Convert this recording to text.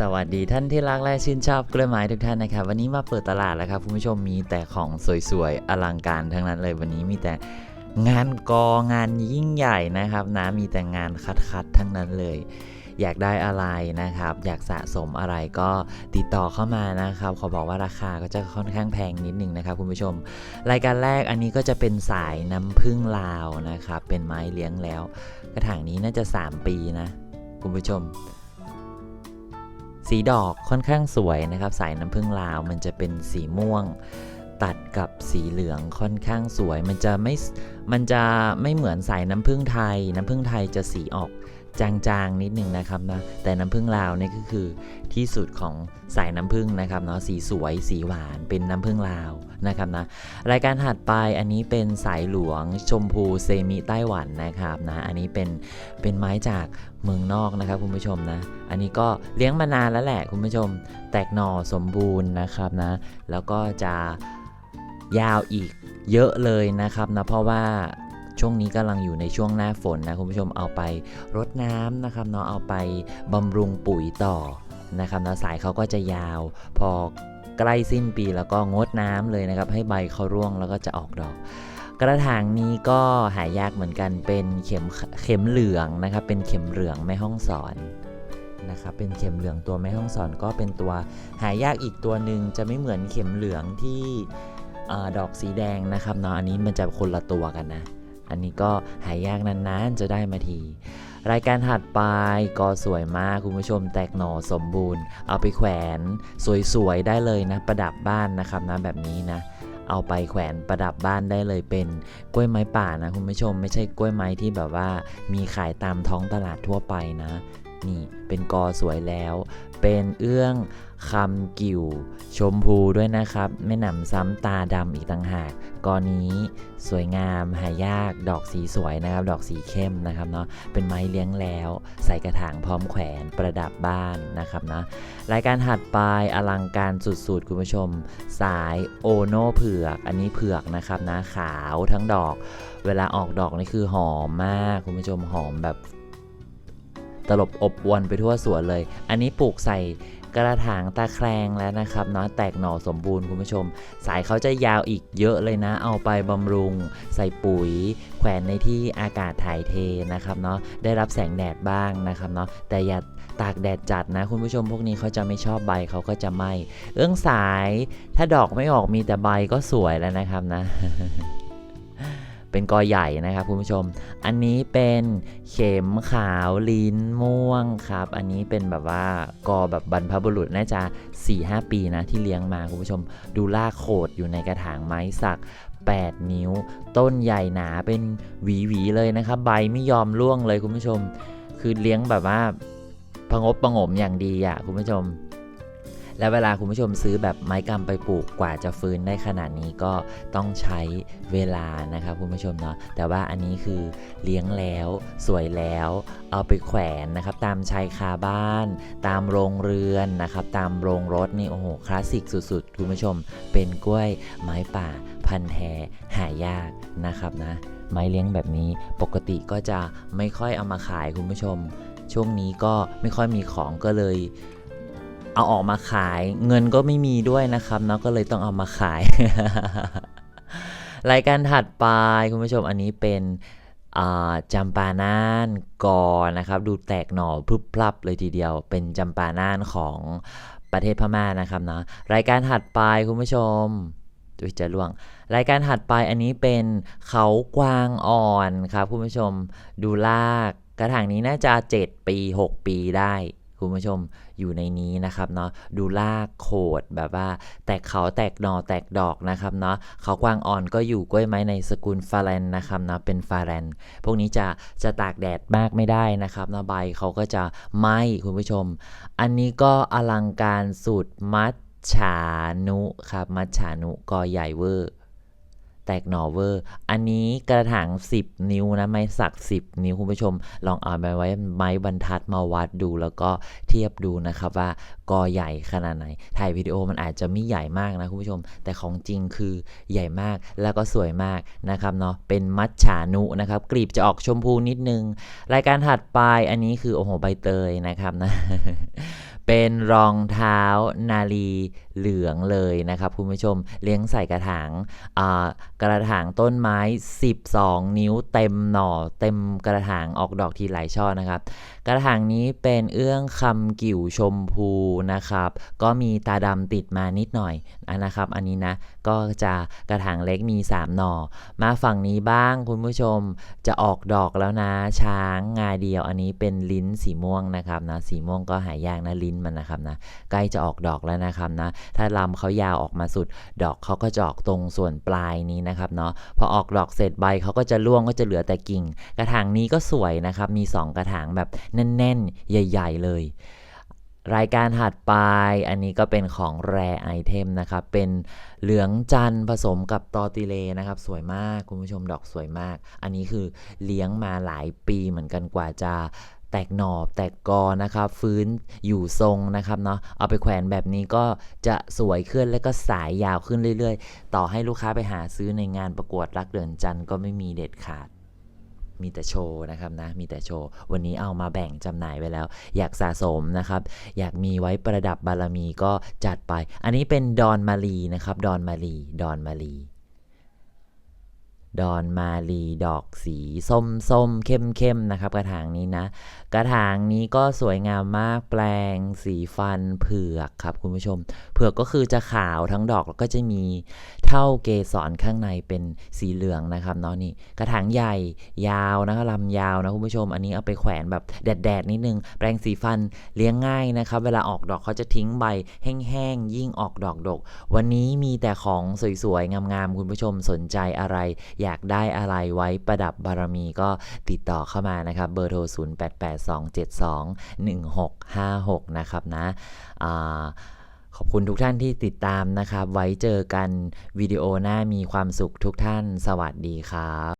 สวัสดีท่านที่รักและชื่นชอบกล้วยไม้ทุกท่านนะครับ วันนี้มาเปิดตลาดแล้วครับคุณผู้ชมมีแต่ของสวยๆ อลังการทั้งนั้นเลยวันนี้มีแต่งานกองานยิ่งใหญ่นะครับนะมีแต่งานคัดๆทั้งนั้นเลย อยากได้อะไรนะครับ อยากสะสมอะไรก็ติดต่อเข้ามานะครับ ขอบอกว่าราคาก็จะค่อนข้างแพงนิดนึงนะครับคุณผู้ชม รายการแรกอันนี้ก็จะเป็นสายน้ำผึ้งลาวนะครับ เป็นไม้เลี้ยงแล้ว กระถางนี้น่าจะ 3 ปีนะ คุณผู้ชม สีดอกค่อนข้างสวยนะครับ สายน้ำผึ้งลาวมันจะเป็นสีม่วง ตัดกับสีเหลืองค่อนข้างสวย มันจะไม่มันจะไม่เหมือนสายน้ำผึ้งไทย น้ำผึ้งไทยจะสีออก จางๆนิดหนึ่งนะครับนะแต่น้ำผึ้งลาวนี่ก็คือที่สุดของสายน้ำผึ้งนะครับเนาะสีสวยสีหวานเป็นน้ำผึ้งลาวนะครับนะรายการถัดไปอันนี้เป็นสายหลวงชมพูเซมิไต้หวันนะครับนะอันนี้เป็นเป็นไม้จากเมืองนอกนะครับคุณผู้ชมนะ อันนี้ก็เลี้ยงมานานแล้วแหละคุณผู้ชม แตกหน่อสมบูรณ์นะครับนะ แล้วก็จะยาวอีกเยอะเลยนะครับนะเพราะว่า ช่วงนี้กำลังอยู่ในช่วงหน้าฝนนะคุณผู้ชมเอาไปรดน้ำนะครับเนาะเอาไปบำรุงปุ๋ยต่อนะครับนะสายเขาก็จะยาว พอใกล้สิ้นปีแล้วก็งดน้ำเลยนะครับ ให้ใบเขาร่วงแล้วก็จะออกดอกกระถางนี้ก็หายากเหมือนกันเป็นเข็มเข็มเหลืองนะครับ เป็นเข็มเหลืองแม่ห้องสอนนะครับ เป็นเข็มเหลืองตัวแม่ห้องสอนก็เป็นตัวหายากอีกตัวหนึ่งจะไม่เหมือนเข็มเหลืองที่อดอกสีแดงนะครับเนาะอันนี้มันจะคนละตัวกันนะ อันนี้ก็หายากนานๆจะได้มาที รายการถัดไปก็สวยมากคุณผู้ชมแตกหน่อสมบูรณ์ เอาไปแขวนสวยๆได้เลยนะ ประดับบ้านนะครับนะแบบนี้นะเอาไปแขวนประดับบ้านได้เลยเป็นกล้วยไม้ป่านะคุณผู้ชมไม่ใช่กล้วยไม้ที่แบบว่ามีขายตามท้องตลาดทั่วไปนะ นี่เป็นกอสวยแล้ว เป็นเอื้องคำกิ่ว ชมพูด้วยนะครับไม่หนำซ้ำตาดำอีกต่างหากกอนี้สวยงามหายากดอกสีสวยนะครับ ดอกสีเข้มนะครับเนาะเป็นไม้เลี้ยงแล้ว ใส่กระถางพร้อมแขวนประดับบ้านนะครับนะรายการถัดไปอลังการสุดๆคุณผู้ชม สายโอโนเผือก อันนี้เผือกนะครับนะขาวทั้งดอก เวลาออกดอกนี่คือหอมมากคุณผู้ชมหอมแบบ ตลบอบอวนไปทั่วสวนเลย อันนี้ปลูกใส่กระถางตาแครงแล้วนะครับเนาะแตกหน่อสมบูรณ์คุณผู้ชม สายเขาจะยาวอีกเยอะเลยนะ เอาไปบำรุง ใส่ปุ๋ย แขวนในที่อากาศถ่ายเทนะครับเนาะได้รับแสงแดดบ้างนะครับเนาะแต่อย่าตากแดดจัดนะคุณผู้ชมพวกนี้เขาจะไม่ชอบใบเขาก็จะไหมเอื้องสายถ้าดอกไม่ออกมีแต่ใบก็สวยแล้วนะครับนะ เป็นกอใหญ่นะครับคุณผู้ชม อันนี้เป็นเข็มขาวลิ้นม่วงครับ อันนี้เป็นแบบว่ากอแบบบรรพบุรุษน่าจะ4-5 ปีนะที่เลี้ยงมาคุณผู้ชม ดูลากโขดอยู่ในกระถางไม้สัก8 นิ้ว ต้นใหญ่หนาเป็นหวีๆเลยนะครับ ใบไม่ยอมร่วงเลยคุณผู้ชม คือเลี้ยงแบบว่าพงบประงมอย่างดีอะ่ะคุณผู้ชม แล้วเวลาคุณผู้ชมซื้อแบบไม้กำไปปลูกกว่าจะฟื้นได้ขนาดนี้ก็ต้องใช้เวลานะครับคุณผู้ชมเนาะแต่ว่าอันนี้คือเลี้ยงแล้วสวยแล้ว เอาไปแขวนนะครับตามชายคาบ้าน ตามโรงเรือนนะครับตามโรงรถนี่โอ้โหคลาสสิกสุดๆ คุณผู้ชม เป็นกล้วยไม้ป่าพันธุ์แท้หายากนะครับนะไม้เลี้ยงแบบนี้ปกติก็จะไม่ค่อยเอามาขายคุณผู้ชม ช่วงนี้ก็ไม่ค่อยมีของก็เลย เอาออกมาขาย เงินก็ไม่มีด้วยนะครับเนาะก็เลยต้องเอามาขาย รายการถัดไปคุณผู้ชมอันนี้เป็นจำปาน่านกอนะครับ ดูแตกหน่อพรึบพรับเลยทีเดียว เป็นจำปาน่านของประเทศพม่านะครับนะรายการถัดไปคุณผู้ชมอุ๊ยจะล่วง รายการถัดไปอันนี้เป็นเขากวางอ่อนครับคุณผู้ชม ดูลากกระถางนี้น่าจะ 7 ปี 6 ปีได้ คุณผู้ชมอยู่ในนี้นะครับเนาะดูลากโขดแบบว่า แตกเขาแตกหนอแตกดอกนะครับเนาะเขากวางอ่อนก็อยู่กล้วยไม้ในสกุลฟาแรนนะครับเนาะเป็นฟาแรนพวกนี้จะจะตากแดดมากไม่ได้นะครับเนาะใบเขาก็จะไหม้คุณผู้ชม อันนี้ก็อลังการสุดมัดฉานุครับมัดฉานุกอใหญ่เวอร์ แตกหน่อเวอร์ อันนี้กระถาง 10 นิ้วนะ ไม้สัก 10 นิ้วคุณผู้ชม ลองเอาไปไว้ไม้บรรทัดมาวัดดูแล้วก็เทียบดูนะครับว่ากอใหญ่ขนาดไหน ถ่ายวิดีโอมันอาจจะไม่ใหญ่มากนะคุณผู้ชม แต่ของจริงคือใหญ่มากแล้วก็สวยมากนะครับเนาะ เป็นมัดฉานุนะครับ กลีบจะออกชมพูนิดนึง รายการถัดไปอันนี้คือโอ้โหใบเตยนะครับนะ เป็นรองเท้านาลี เหลืองเลยนะครับคุณผู้ชมเลี้ยงใส่กระถางกระถางต้นไม้ 12 นิ้วเต็มหน่อ เต็มกระถางออกดอกทีหลายช่อนะครับ กระถางนี้เป็นเอื้องคำกิ่วชมพูนะครับ ก็มีตาดำติดมานิดหน่อยอนนะครับ อันนี้นะก็จะกระถางเล็กมี 3 หน่อ มาฝั่งนี้บ้างคุณผู้ชมจะออกดอกแล้วนะช้างงาเดียว อันนี้เป็นลิ้นสีม่วงนะครับนะสีม่วงก็หายากนะลิ้นมันนะครับนะใกล้จะออกดอกแล้วนะครับนะถ้าลำเขายาวออกมาสุด ดอกเขาก็จะออกตรงส่วนปลายนี้นะครับเนาะพอออกดอกเสร็จใบเขาก็จะร่วงก็จะเหลือแต่กิ่ง กระถางนี้ก็สวยนะครับมี 2 กระถางแบบแน่นๆ ใหญ่ ๆ เลยรายการถัดไป อันนี้ก็เป็นของแรไอเทมนะครับ เป็นเหลืองจันผสมกับตอติเลนะครับ สวยมากคุณผู้ชมดอกสวยมาก อันนี้คือเลี้ยงมาหลายปีเหมือนกันกว่าจะ แตกหนอบแตกกอนะครับฟื้นอยู่ทรงนะครับเนาะเอาไปแขวนแบบนี้ก็จะสวยขึ้นและก็สายยาวขึ้นเรื่อยๆ ต่อให้ลูกค้าไปหาซื้อในงานประกวดรักเดือนจันทร์ก็ไม่มีเด็ดขาดมีแต่โชว์นะครับนะ มีแต่โชว์ วันนี้เอามาแบ่งจำหน่ายไว้แล้ว อยากสะสมนะครับ อยากมีไว้ประดับบารมีก็จัดไป อันนี้เป็นดอนมาลีนะครับ ดอนมาลีดอนมาลี ดอนมาลีดอกสีส้มส้มเข้มเข้มนะครับ กระถางนี้นะ กระถางนี้ก็สวยงามมากแปลงสีฟันเผือกครับคุณผู้ชม เผือกก็คือจะขาวทั้งดอกแล้วก็จะมีเท่าเกสรข้างในเป็นสีเหลืองนะครับเนาะนี่กระถางใหญ่ยาวนะครับลำยาวนะคุณผู้ชม อันนี้เอาไปแขวนแบบแดดๆนิดนึง แปลงสีฟันเลี้ยงง่ายนะครับ เวลาออกดอกเขาจะทิ้งใบแห้งๆยิ่งออกดอกดก วันนี้มีแต่ของสวยๆงามๆคุณผู้ชมสนใจอะไรอยอยากได้อะไรไว้ประดับบารมีก็ติดต่อเข้ามานะครับ เบอร์โทร 0882721656 นะครับนะอขอบคุณทุกท่านที่ติดตามนะครับ ไว้เจอกันวิดีโอหน้ามีความสุขทุกท่าน สวัสดีครับ